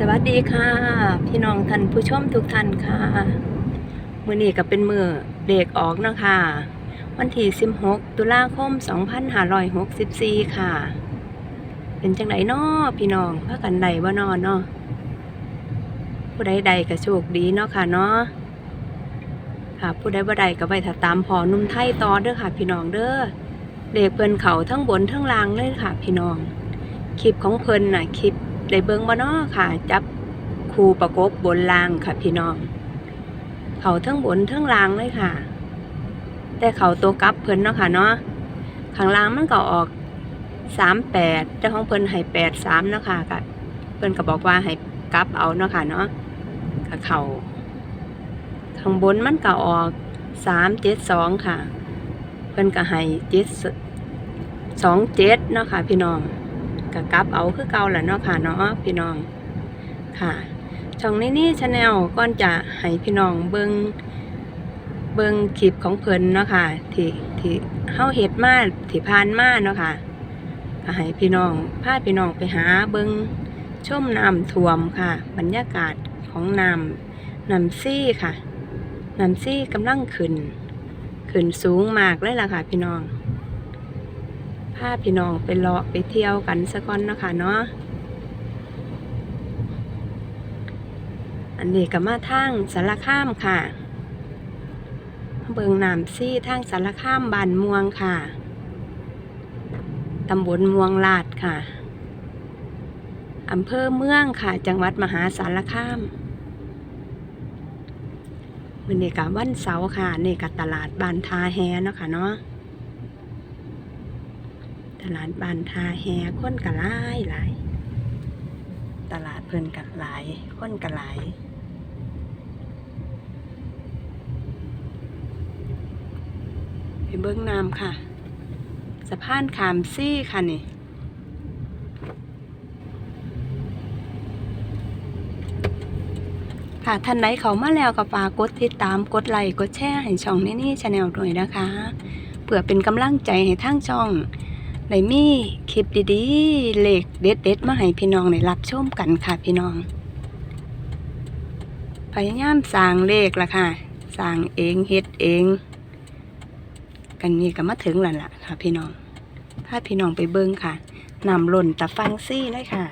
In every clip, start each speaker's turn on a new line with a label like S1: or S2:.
S1: สวัสดีค่ะ พี่น้องท่านผู้ชมทุกท่านค่ะมือนี้ก็เป็นมือเด็กออกเนาะคะ วันที่ 16 ตุลาคม 2564 ค่ะ เป็นจังไดน้อพี่น้องพากันใดบ่านอนเนาะผู้ใดใดก็โชคดีเนาะค่ะเนาะค่ะผู้ใดบ่ใดก็ไปถ้าตามพอนุ่มไทยต่อเด้อค่ะ พี่น้องเด้อเด็กเพิ่นเขาทั้งบนทั้งล่างเลยค่ะ พี่น้องคลิปของเพิ่นน่ะคลิป ได้เบิ่งบ่น้อค่ะ จับคูประกบบนล่างค่ะพี่น้อง เขาทั้งบนทั้งล่างเลยค่ะ แต่เขาตัวกลับเพิ่นเนาะค่ะเนาะข้างล่างมันก็ออกสามแปดแต่ของเพิ่นให้แปดสามเนาะค่ะก็เพิ่นก็บอกว่าให้กลับเอาเนาะค่ะเนาะกับเขาข้างบนมันก็ออกสามเจ็ดสองค่ะ เพิ่นก็ให้เจ็ดสองเจ็ดเนาะค่ะพี่น้อง ก็กลับเอาคือเก่าแหละเนาะค่ะเนาะพี่น้องค่ะ ช่องนี้นี่ชาแนลก่อนจะให้พี่น้องเบิงเบิงคลิปของเพิ่นเนาะค่ะที่ที่เฮาเฮ็ดมาที่ผ่านมาเนาะค่ะก็ให้พี่น้องพาพี่น้องไปหาเบิงชมน้ำท่วมค่ะ บรรยากาศของน้ำน้ำซี่ค่ะน้ำซี่กำลังขึ้น ขึ้นสูงมากเลยล่ะค่ะ พี่น้อง พาพี่น้องไปเลาะไปเที่ยวกันสักก่อนเนาะคะเนาะอันนี้ก็มาทางสารข้ามค่ะ เบิงน้ำซี่ทางสารข้ามบานม่วงค่ะ ตำบลม่วงลาดค่ะ อำเภอเมืองค่ะ จังหวัดมหาสารคามวันนี้กับวันเสาร์ค่ะนี่กับตลาดบานทาแฮเนาะค่ะเนาะ ลาดบานทาแฮคนกะหลายหลายตลาดเพิ่นกะหลายคนกะหลายไปเบิ้งน้ำค่ะสะพานขามซี่ค่ะนี่ค่ะท่านใดเขามาแล้วก็ฝากกดติดตามกดไลค์กดแชร์ให้ช่องนี้นี่ชาแนลด้วยนะคะเพื่อเป็นกำลังใจให้ทางช่อง ได้มีคลิปดีๆ เลขเด็ดๆ มาให้พี่น้องได้รับชมกันค่ะพี่น้อง พยายามสร้างเลขละค่ะ สร้างเองเฮ็ดเอง กันนี่ก็มาถึงแล้วล่ะค่ะพี่น้อง ถ้าพี่น้องไปเบิ้งค่ะนำหล่นตะฟังซี่เลยค่ะ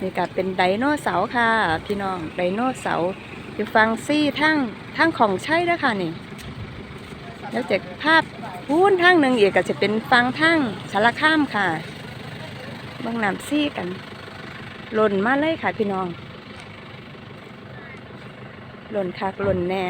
S1: นี่ก็เป็นไดโนเสาร์ค่ะ พี่น้องไดโนเสาร์อยู่ฟังซี่ทั้งทั้งของใช้แล้วค่ะนี่ แล้วจากภาพพูนทางหนึ่งเอกก็จะเป็นฟังทางสารข้ามค่ะเบางน้ำซี่กันหล่นมาเลยค่ะพี่น้อง หล่นคักหล่นแน่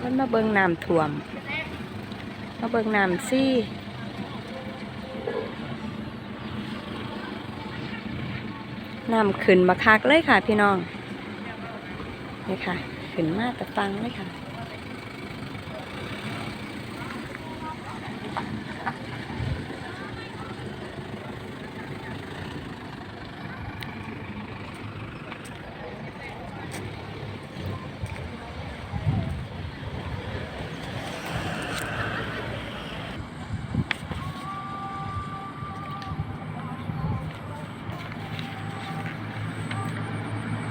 S1: คนมาเบิงน้ำท่วม มาเบิงน้ำซี่ น้ำขึ้นมาคักเลยค่ะพี่น้องนี่ค่ะ ขึ้นมาแต่ฟังเลยค่ะ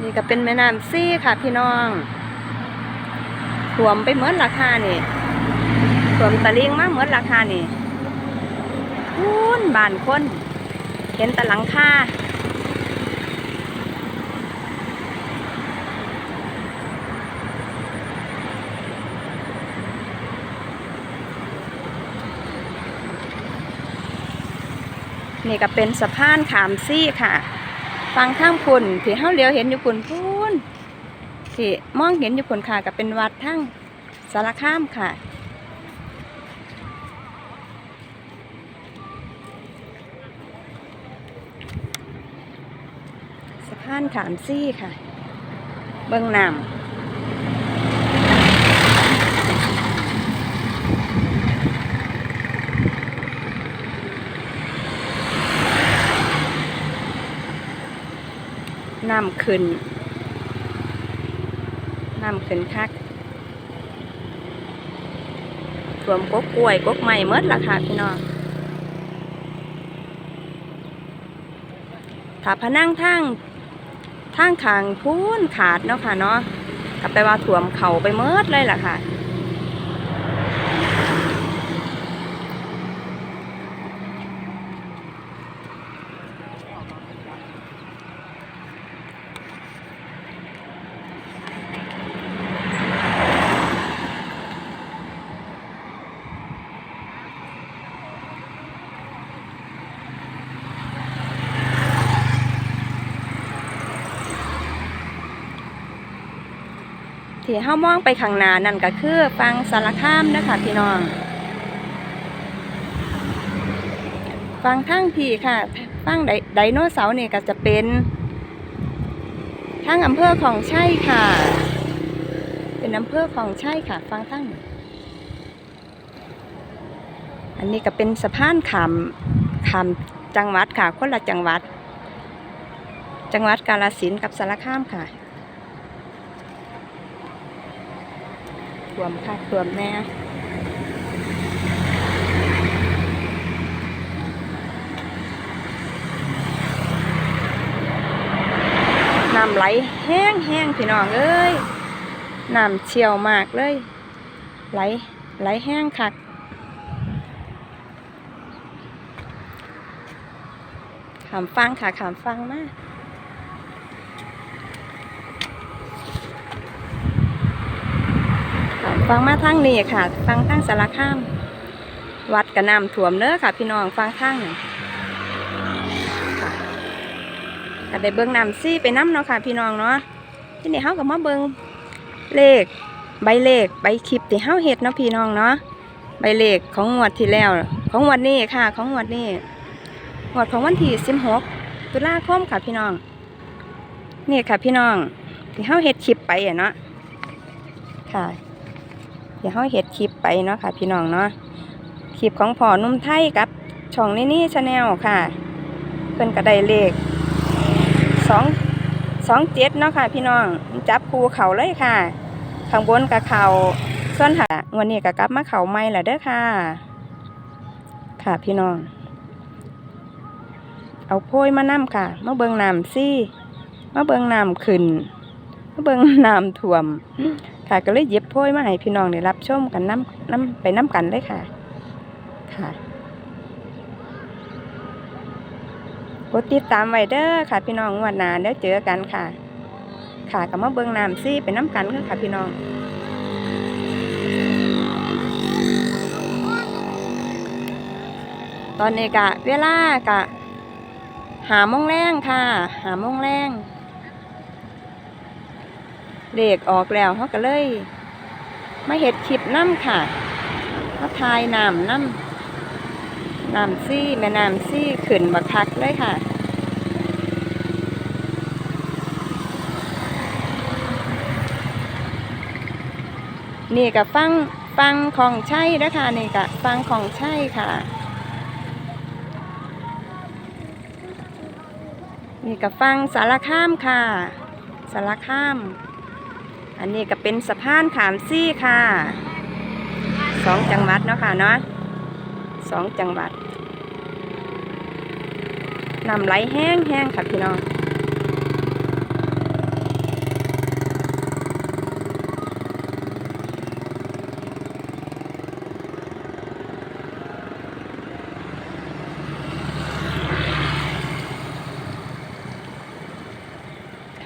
S1: นี่ก็เป็นแม่น้ำซี่ค่ะ พี่น้องท่วมไปเหมือนราคานี่ท่วมตะลิงมากเหมือนราคานี่คูนบานคนเห็นต่หลังคานี่ก็เป็นสะพานขามซี่ค่ะ ฟังข้างพุ่นที่เฮาเลี้ยวเห็นอยู่พุ่นพุ่นที่มองเห็นอยู่พุ่นค่ะก็เป็นวัดทั้งสารคามค่ะสะพานขามซี่ค่ะ เบื้องน้ำ น้ำ ขึ้นน้ำขึ้นคักท่วมกกกล้วยกกใหม่เมดล่ะค่ะพี่น้องถ้าพนังทางทางขางพูนขาดเนาะค่ะเนาะก็แปลว่าถ่วมเข่าไปเมิดเลยล่ะค่ะ ที่เฮามองไปข้างหน้านั่นก็คือฟังสารคามนะคะพี่น้องฟังทั้งพี่ค่ะฟังไดไดโนเสาร์นี่ก็จะเป็นทั้งอำเภอของใช่ค่ะ เป็นอำเภอของใช่ค่ะ ฟังทั้งอันนี้ก็เป็นสะพานขามขามจังหวัดค่ะคนละจังหวัด จังหวัดกาฬสินกับสารคามค่ะ ท่วมค่ะท่วมแน่น้ำไหลแห้งแห้งพี่น้องเอ้ยน้ำเชี่ยวมากเลย ไหลไหลแห้งคักขามฟังค่ะขามฟังมาก ฟังมาทางนี้ค่ะ ฟังทางสารคาม วัดกระนำถ่วมเน้อค่ะ พี่น้องฟังทางนี่ค่ะก็ได้เบิ่งน้ำซี่ไปน้ำเนาะค่ะ พี่น้องเนาะที่นี่เฮาก็มาเบิ่งเลข ใบเลขใบคลิปที่เฮาเฮ็ดเนาะพี่น้องเนาะใบเลขของงวดที่แล้ว ของงวดนี้ค่ะ ของงวดนี้งวดของวันที่16ตุลาคมค่ะพี่น้อง นี่ค่ะพี่น้องที่เฮาเฮ็ดคลิปไปอะเนาะค่ะ เดี๋ยวเขาเห็ดคลิปไปเนาะค่ะ พี่น้องเนาะคลิปของพ่อนุ่มไทยกับช่องนี่นี่ชาแนลค่ะ เพิ่นกระไดเลขสองสองเจ็ดเนาะค่ะ พี่น้องจับคูเขาเลยค่ะ ข้างบนกับเขาส่วนค่ะวันนี้ก็กลับมาเขาไม่ละเด้อค่ะ ค่ะพี่น้อง เอาโพยมานํค่ะมาเบิงน้ำซี่มาเบิงน้ำขึ้นมาเบิงน้ำท่วม ค่ะก็เลยเย็บโพยมาให้พี่น้องได้รับชมกันน้ำน้ำไปน้ำกันเลยค่ะ ค่ะกดติดตามไว้เด้อค่ะ พี่น้องวันน้าเดี๋ยวเจอกันค่ะ ค่ะก็มาเบิ่งน้ำซี่ไปน้ำกันกันค่ะ พี่น้องตอนนี้กะเวลากะหาโมงแรงค่ะ หาโมงแรง เลขออกแล้วเขาก็เลย มาเห็ดคลิปน้ำค่ะมาทายน้ำน้ำน้ำซี่แม่น้ำซี่ขึ้นบักคักเลยค่ะนี่กับฟังฟังของใช่นะคะนี่กับฟังของใช่ค่ะ นี่กับฟังสารข้ามค่ะ สารข้าม อันนี้ก็เป็นสะพานขามซี่ค่ะสองจังหวัดเนาะค่ะเนาะสองจังหวัดน้ำไหลแห้งแห้งค่ะพี่น้อง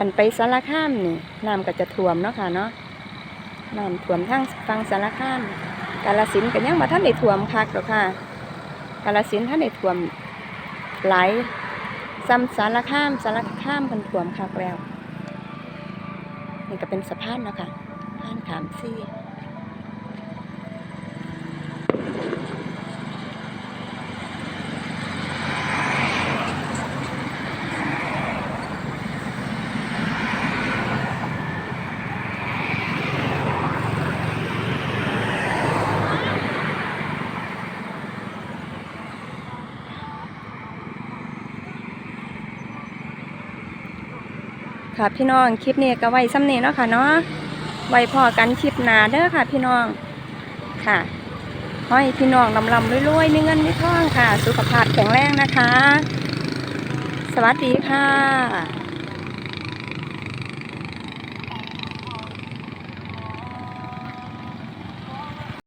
S1: ขันไปสารข้ามนี่น้ำก็จะท่วมเนาะค่ะเนาะน้ำท่วมทั้งฟังสารข้าม กาลสินก็ยังมาท่านได้ท่วมคักหรอกค่ะ กาลสินท่านได้ท่วมหลายซ้ำสารข้ามสารข้ามมันท่วมคักแล้ว นี่ก็เป็นสะพานเนาะค่ะสะพานขามซี่ ค่ะพี่น้องคลิปนี้ก็ไว้ซ้ำเนี้เนาะค่ะเนาะไว้พอกันคลิปหนาเด้อค่ะ พี่น้องค่ะขอให้พี่น้องลำลำรวยๆมีเงินมีทองค่ะ สุขภาพแข็งแรงนะคะ สวัสดีค่ะ